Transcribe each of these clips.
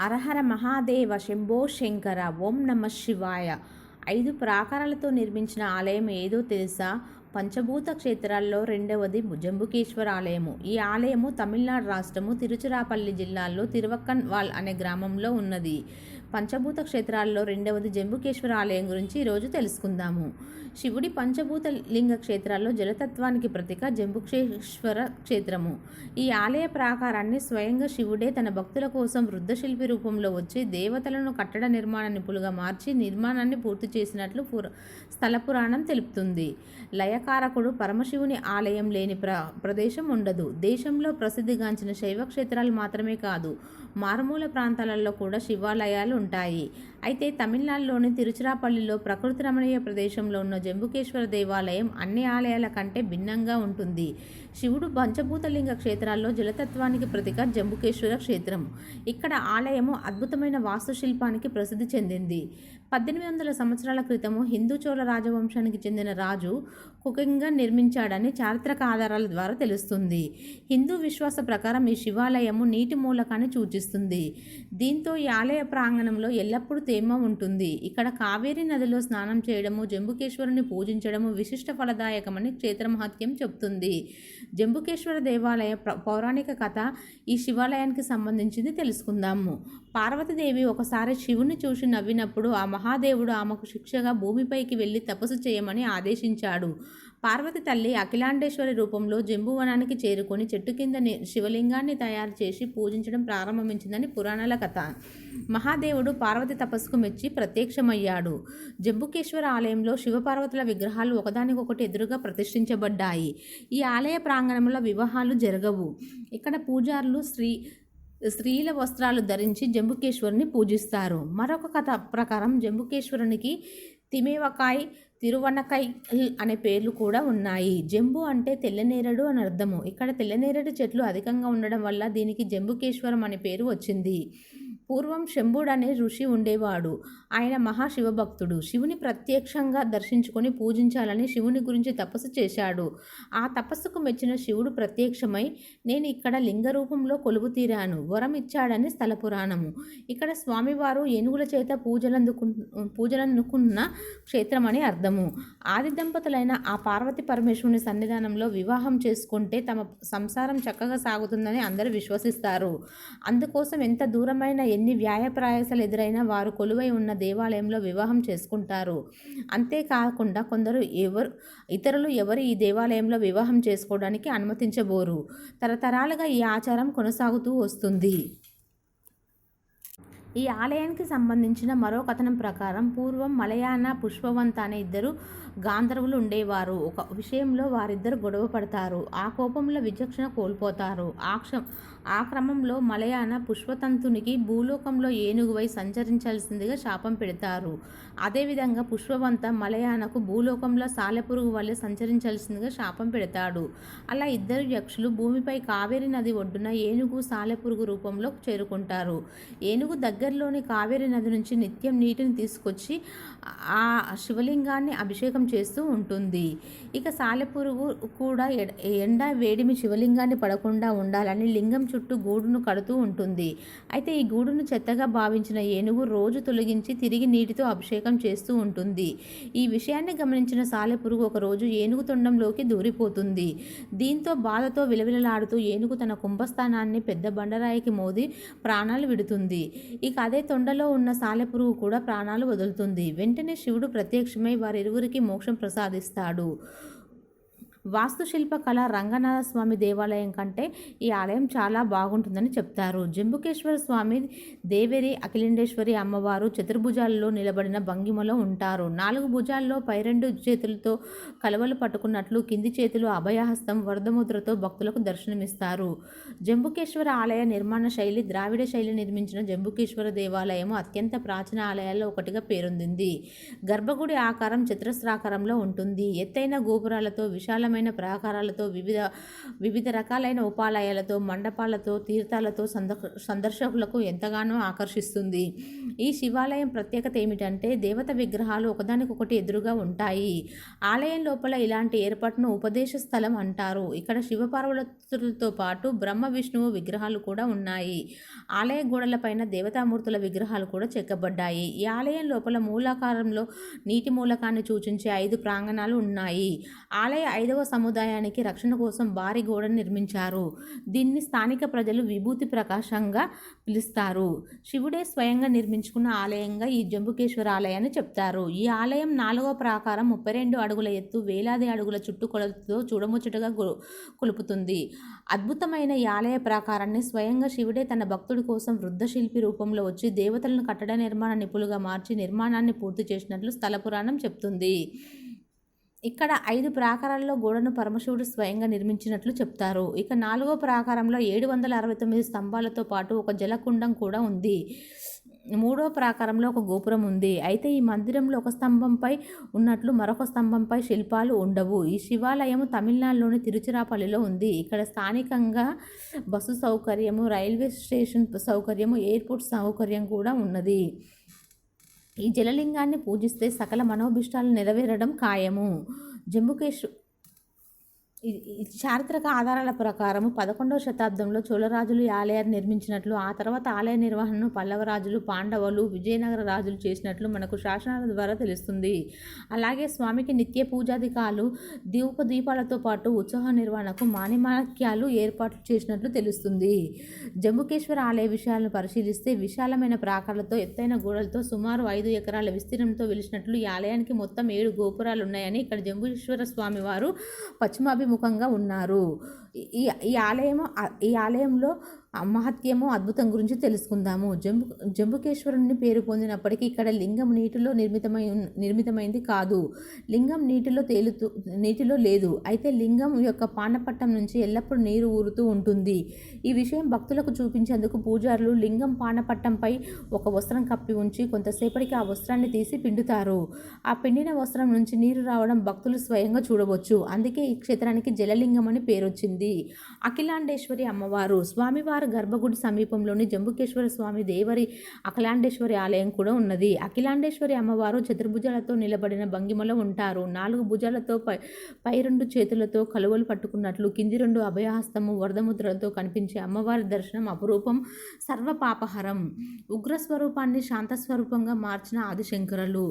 అరహర మహాదేవ శంభో శంకర ఓం నమ శివాయ. ఐదు ప్రాకారాలతో నిర్మించిన ఆలయం ఏదో తెలుసా? పంచభూత క్షేత్రాల్లో రెండవది జంబుకేశ్వర ఆలయము. ఈ ఆలయము తమిళనాడు రాష్ట్రము తిరుచిరాపల్లి జిల్లాలో తిరువక్కన్వాల్ అనే గ్రామంలో ఉన్నది. పంచభూత క్షేత్రాల్లో రెండవది జంబుకేశ్వర ఆలయం గురించి ఈరోజు తెలుసుకుందాము. శివుడి పంచభూత లింగ క్షేత్రాల్లో జలతత్వానికి ప్రతిక జంబుకేశ్వర క్షేత్రము. ఈ ఆలయ ప్రాకారాన్ని స్వయంగా శివుడే తన భక్తుల కోసం వృద్ధశిల్పి రూపంలో వచ్చి దేవతలను కట్టడ నిర్మాణ నిపుణులుగా మార్చి నిర్మాణాన్ని పూర్తి చేసినట్లు పుర స్థల పురాణం తెలుపుతుంది. లయకారకుడు పరమశివుని ఆలయం లేని ప్ర ప్రదేశం ఉండదు. దేశంలో ప్రసిద్ధిగాంచిన శైవ క్షేత్రాలు మాత్రమే కాదు మారుమూల ప్రాంతాలలో కూడా శివాలయాలు ఉంటాయి. అయితే తమిళనాడులోని తిరుచిరాపల్లిలో ప్రకృతి రమణీయ ప్రదేశంలో ఉన్న జంబుకేశ్వర దేవాలయం అన్ని ఆలయాల కంటే భిన్నంగా ఉంటుంది. శివుడు పంచభూతలింగ క్షేత్రాల్లో జలతత్వానికి ప్రతిక జంబుకేశ్వర క్షేత్రం. ఇక్కడ ఆలయము అద్భుతమైన వాస్తుశిల్పానికి ప్రసిద్ధి చెందింది. పద్దెనిమిది వందల సంవత్సరాల క్రితము హిందూ చోళ రాజవంశానికి చెందిన రాజు కుకంగా నిర్మించాడని చారిత్రక ఆధారాల ద్వారా తెలుస్తుంది. హిందూ విశ్వాస ప్రకారం ఈ శివాలయము నీటి మూలకాన్ని సూచిస్తుంది దీంతో ఈ ఆలయ ప్రాంగణంలో ఎల్లప్పుడూ తేమ ఉంటుంది. ఇక్కడ కావేరీ నదిలో స్నానం చేయడము జంబుకేశ్వరుని పూజించడము విశిష్ట ఫలదాయకమని క్షేత్ర మహత్యం చెప్తుంది జంబుకేశ్వర దేవాలయ పౌరాణిక కథ ఈ శివాలయానికి సంబంధించింది తెలుసుకుందాము. పార్వతీదేవి ఒకసారి శివుని చూసి నవ్వినప్పుడు ఆ మహాదేవుడు ఆమెకు శిక్షగా భూమిపైకి వెళ్ళి తపస్సు చేయమని ఆదేశించాడు. పార్వతి తల్లి అఖిలాండేశ్వరి రూపంలో జంబువనానికి చేరుకొని చెట్టు కింద శివలింగాన్ని తయారు చేసి పూజించడం ప్రారంభించిందని పురాణాల కథ. మహాదేవుడు పార్వతి తపస్సుకు మెచ్చి ప్రత్యక్షమయ్యాడు. జంబుకేశ్వర ఆలయంలో శివపార్వతుల విగ్రహాలు ఒకదానికొకటి ఎదురుగా ప్రతిష్ఠించబడ్డాయి. ఈ ఆలయ ప్రాంగణంలో వివాహాలు జరగవు. ఇక్కడ పూజారులు శ్రీ స్త్రీల వస్త్రాలు ధరించి జంబుకేశ్వరుని పూజిస్తారు. మరొక కథ ప్రకారం జంబుకేశ్వరునికి తిమేవకాయ్ తిరువనకై అనే పేర్లు కూడా ఉన్నాయి. జంబు అంటే తెల్లనేరడు అని అర్థము. ఇక్కడ తెల్లనేరడు చెట్లు అధికంగా ఉండడం వల్ల దీనికి జంబుకేశ్వరం అనే పేరు వచ్చింది. పూర్వం శంభుడు అనే ఋషి ఉండేవాడు. ఆయన మహాశివభక్తుడు. శివుని ప్రత్యక్షంగా దర్శించుకొని పూజించాలని శివుని గురించి తపస్సు చేశాడు. ఆ తపస్సుకు మెచ్చిన శివుడు ప్రత్యక్షమై నేను ఇక్కడ లింగ రూపంలో కొలువు తీరాను. వరం ఇచ్చాడని స్థల పురాణము. ఇక్కడ స్వామివారు ఏనుగుల చేత పూజలందుకు పూజలందుకున్న క్షేత్రం అని అర్థము. ఆది దంపతులైన ఆ పార్వతి పరమేశ్వరుని సన్నిధానంలో వివాహం చేసుకుంటే తమ సంసారం చక్కగా సాగుతుందని అందరూ విశ్వసిస్తారు. అందుకోసం ఎంత దూరమైన ఎన్ని వ్యాయప్రాయాసాలు ఎదురైనా వారు కొలువై ఉన్న దేవాలయంలో వివాహం చేసుకుంటారు. అంతేకాకుండా కొందరు ఎవరు ఇతరులు ఎవరు ఈ దేవాలయంలో వివాహం చేసుకోవడానికి అనుమతించబోరు. తరతరాలుగా ఈ ఆచారం కొనసాగుతూ వస్తుంది. ఈ ఆలయానికి సంబంధించిన మరో కథనం ప్రకారం పూర్వం మలయాన పుష్పవంత అనే ఇద్దరు గాంధర్వులు ఉండేవారు. ఒక విషయంలో వారిద్దరు గొడవ పడతారు. ఆ కోపంలో విచక్షణ కోల్పోతారు. ఆక్ష ఆ క్రమంలో మలయాన పుష్పతంతునికి భూలోకంలో ఏనుగువై సంచరించాల్సిందిగా శాపం పెడతారు. అదేవిధంగా పుష్పవంత మలయానకు భూలోకంలో సాలెపురుగు వల్లే సంచరించాల్సిందిగా శాపం పెడతాడు. అలా ఇద్దరు యక్షులు భూమిపై కావేరి నది ఒడ్డున ఏనుగు సాలెపురుగు రూపంలో చేరుకుంటారు. ఏనుగు దగ్గర దగ్గరలోని కావేరి నది నుంచి నిత్యం నీటిని తీసుకొచ్చి ఆ శివలింగాన్ని అభిషేకం చేస్తూ ఉంటుంది. ఇక సాలెపురుగు కూడా ఎండ వేడిమి శివలింగాన్ని పడకుండా ఉండాలని లింగం చుట్టూ గూడును కడుతూ ఉంటుంది. అయితే ఈ గూడును చెత్తగా భావించిన ఏనుగు రోజు తొలగించి తిరిగి నీటితో అభిషేకం చేస్తూ ఉంటుంది. ఈ విషయాన్ని గమనించిన సాలెపురుగు ఒకరోజు ఏనుగు తొండంలోకి దూరిపోతుంది. దీంతో బాధతో విలవిలలాడుతూ ఏనుగు తన కుంభస్థానాన్ని పెద్ద బండరాయికి మోది ప్రాణాలు విడుతుంది. ఇక అదే తొండలో ఉన్న సాలెపురుగు కూడా ప్రాణాలు వదులుతుంది. వెంటనే శివుడు ప్రత్యక్షమై వారిరువురికి మోక్షం ప్రసాదిస్తాడు. వాస్తుశిల్ప కళ రంగనాథ స్వామి దేవాలయం కంటే ఈ ఆలయం చాలా బాగుంటుందని చెప్తారు. జంబుకేశ్వర స్వామి దేవేరి అఖిలేండేశ్వరి అమ్మవారు చతుర్భుజాలలో నిలబడిన భంగిమలో ఉంటారు. నాలుగు భుజాల్లో పై రెండు చేతులతో కలవలు పట్టుకున్నట్లు కింది చేతులు అభయహస్తం వరదముద్రతో భక్తులకు దర్శనమిస్తారు. జంబుకేశ్వర ఆలయ నిర్మాణ శైలి ద్రావిడ శైలి నిర్మించిన జంబుకేశ్వర దేవాలయం అత్యంత ప్రాచీన ఆలయాల్లో ఒకటిగా పేరొందింది. గర్భగుడి ఆకారం చతురస్రాకారంలో ఉంటుంది. ఎత్తైన గోపురాలతో విశాల విశాలమైన ప్రాకారాలతో వివిధ వివిధ రకాలైన ఉపాలయాలతో మండపాలతో తీర్థాలతో సందర్శకులకు ఎంతగానో ఆకర్షిస్తుంది. ఈ శివాలయం ప్రత్యేకత ఏమిటంటే దేవత విగ్రహాలు ఒకదానికొకటి ఎదురుగా ఉంటాయి. ఆలయం లోపల ఇలాంటి ఏర్పాటును ఉపదేశ స్థలం అంటారు. ఇక్కడ శివపార్వతులతో పాటు బ్రహ్మ విష్ణువు విగ్రహాలు కూడా ఉన్నాయి. ఆలయ గోడలపైన దేవతామూర్తుల విగ్రహాలు కూడా చెక్కబడ్డాయి. ఈ ఆలయం లోపల మూలాకారంలో నీటి మూలకాన్ని సూచించే ఐదు ప్రాంగణాలు ఉన్నాయి. ఆలయ ఐదవ సముదాయానికి రక్షణ కోసం భారీ గోడను నిర్మించారు. దీన్ని స్థానిక ప్రజలు విభూతి ప్రకాశంగా పిలుస్తారు. శివుడే స్వయంగా నిర్మించుకున్న ఆలయంగా ఈ జంబుకేశ్వర ఆలయాన్ని చెప్తారు. ఈ ఆలయం నాలుగవ ప్రాకారం ముప్పై రెండు అడుగుల ఎత్తు వేలాది అడుగుల చుట్టుకొలతో చూడముచ్చటగా గొ- కొలుపుతుంది. అద్భుతమైన ఈ ఆలయ ప్రాకారాన్ని స్వయంగా శివుడే తన భక్తుడి కోసం వృద్ధ శిల్పి రూపంలో వచ్చి దేవతలను కట్టడ నిర్మాణ నిపుణులుగా మార్చి నిర్మాణాన్ని పూర్తి చేసినట్లు స్థల పురాణం చెప్తుంది. ఇక్కడ ఐదు ప్రాకారాల్లో గోడను పరమశివుడు స్వయంగా నిర్మించినట్లు చెప్తారు. ఇక నాలుగో ప్రాకారంలో ఏడు వందల అరవై తొమ్మిది స్తంభాలతో పాటు ఒక జలకుండం కూడా ఉంది. మూడో ప్రాకారంలో ఒక గోపురం ఉంది. అయితే ఈ మందిరంలో ఒక స్తంభంపై ఉన్నట్లు మరొక స్తంభంపై శిల్పాలు ఉండవు. ఈ శివాలయం తమిళనాడులోని తిరుచిరాపల్లిలో ఉంది. ఇక్కడ స్థానికంగా బస్సు సౌకర్యము రైల్వే స్టేషన్ సౌకర్యము ఎయిర్పోర్ట్ సౌకర్యం కూడా ఉన్నది. ఈ జలలింగాన్ని పూజిస్తే సకల మనోభిష్టాలు నెరవేరడం ఖాయము. జంబుకేశ్వ చారిత్రక ఆధారాల ప్రకారం పదకొండవ శతాబ్దంలో చోళరాజులు ఈ ఆలయాన్ని నిర్మించినట్లు ఆ తర్వాత ఆలయ నిర్వహణను పల్లవ రాజులు పాండవులు విజయనగర రాజులు చేసినట్లు మనకు శాసనాల ద్వారా తెలుస్తుంది. అలాగే స్వామికి నిత్య పూజాధికాలు దీప దీపాలతో పాటు ఉత్సవ నిర్వహణకు మాణిమాక్యాలు ఏర్పాట్లు చేసినట్లు తెలుస్తుంది. జంబుకేశ్వర ఆలయ విషయాలను పరిశీలిస్తే విశాలమైన ప్రాకారాలతో ఎత్తైన గోడలతో సుమారు ఐదు ఎకరాల విస్తీర్ణంతో వెలిసినట్లు ఈ ఆలయానికి మొత్తం ఏడు గోపురాలు ఉన్నాయని ఇక్కడ జంబుకేశ్వర స్వామి వారు పశ్చిమాభిముఖంగా ఉన్నారు. ఈ ఈ ఆలయము ఈ ఆలయంలో మహత్యము అద్భుతం గురించి తెలుసుకుందాము. జంబు జంబుకేశ్వరుని పేరు పొందినప్పటికీ ఇక్కడ లింగం నీటిలో నిర్మితమై నిర్మితమైంది కాదు. లింగం నీటిలో తేలుతూ నీటిలో లేదు. అయితే లింగం యొక్క పానపట్టం నుంచి ఎల్లప్పుడూ నీరు ఊరుతూ ఉంటుంది. ఈ విషయం భక్తులకు చూపించేందుకు పూజారులు లింగం పానపట్టంపై ఒక వస్త్రం కప్పి ఉంచి కొంతసేపటికి ఆ వస్త్రాన్ని తీసి పిండుతారు. ఆ పిండిన వస్త్రం నుంచి నీరు రావడం భక్తులు స్వయంగా చూడవచ్చు. అందుకే ఈ క్షేత్రానికి జలలింగం అని పేరొచ్చింది. అఖిలాండేశ్వరి అమ్మవారు స్వామివారి గర్భగుడి సమీపంలోని జంబుకేశ్వర స్వామి దేవరి అఖిలాండేశ్వరి ఆలయం కూడా ఉన్నది. అఖిలాండేశ్వరి అమ్మవారు చతుర్భుజాలతో నిలబడిన భంగిమలో ఉంటారు. నాలుగు భుజాలతో పై పై రెండు చేతులతో కలువలు పట్టుకున్నట్లు కింది రెండు అభయహస్తము వరదముద్రలతో కనిపించే అమ్మవారి దర్శనం అపురూపం సర్వపాపహరం. ఉగ్రస్వరూపాన్ని శాంతస్వరూపంగా మార్చిన ఆదిశంకరులు.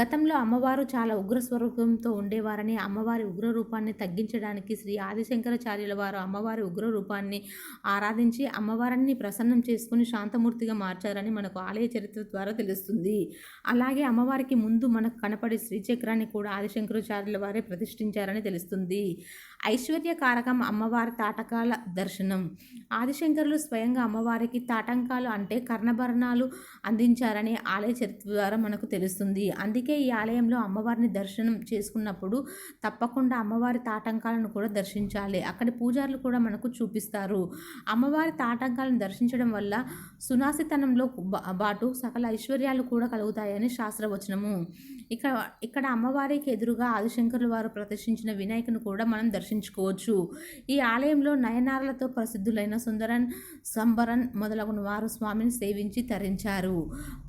గతంలో అమ్మవారు చాలా ఉగ్రస్వరూపంతో ఉండేవారని అమ్మవారి ఉగ్ర రూపాన్ని తగ్గించడానికి శ్రీ ఆదిశంకరాచార్యుల వారు అమ్మవారి ఉగ్ర రూపాన్ని ఆరాధించి అమ్మవారిని ప్రసన్నం చేసుకుని శాంతమూర్తిగా మార్చారని మనకు ఆలయ చరిత్ర ద్వారా తెలుస్తుంది. అలాగే అమ్మవారికి ముందు మనకు కనపడే శ్రీచక్రాన్ని కూడా ఆదిశంకరాచార్యుల వారే ప్రతిష్ఠించారని తెలుస్తుంది. ఐశ్వర్య కారకం అమ్మవారి తాటకాల దర్శనం. ఆదిశంకరులు స్వయంగా అమ్మవారికి తాటంకాలు అంటే కర్ణభరణాలు అందించారని ఆలయ చరిత్ర ద్వారా మనకు తెలుస్తుంది. అందుకే ఈ ఆలయంలో అమ్మవారిని దర్శనం చేసుకున్నప్పుడు తప్పకుండా అమ్మవారి తాటంకాలను కూడా దర్శించాలి. అక్కడి పూజారులు కూడా మనకు చూపిస్తారు. అమ్మవారి తాటంకాలను దర్శించడం వల్ల సునాసితనంలో బాటు సకల ఐశ్వర్యాలు కూడా కలుగుతాయని శాస్త్రవచనము. ఇక్కడ ఇక్కడ అమ్మవారికి ఎదురుగా ఆదిశంకరుల వారు ప్రదర్శించిన వినాయకుని కూడా మనం దర్శించుకోవచ్చు. ఈ ఆలయంలో నయనారలతో ప్రసిద్ధులైన సుందరన్ సంబరన్ మొదలగున వారు స్వామిని సేవించి తరించారు.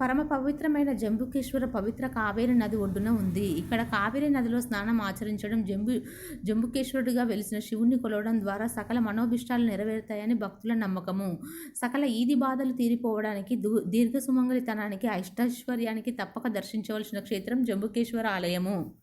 పరమ పవిత్రమైన జంబుకేశ్వర పవిత్ర కావేరి నది ఒడ్డున ఉంది. ఇక్కడ కావేరి నదిలో స్నానం ఆచరించడం జంబు జంబుకేశ్వరుడిగా వెలిసిన శివుణ్ణి కొలవడం ద్వారా సకల మనోభిష్టాలు నెరవేరుతాయని భక్తుల నమ్మకము. సకల ఈది బాధలు తీరిపోవడానికి దూ- దీర్ఘ సుమంగళితనానికి అష్టైశ్వర్యానికి తప్పక దర్శించవలసిన క్షేత్రం జంబుకేశ్వర ఆలయము.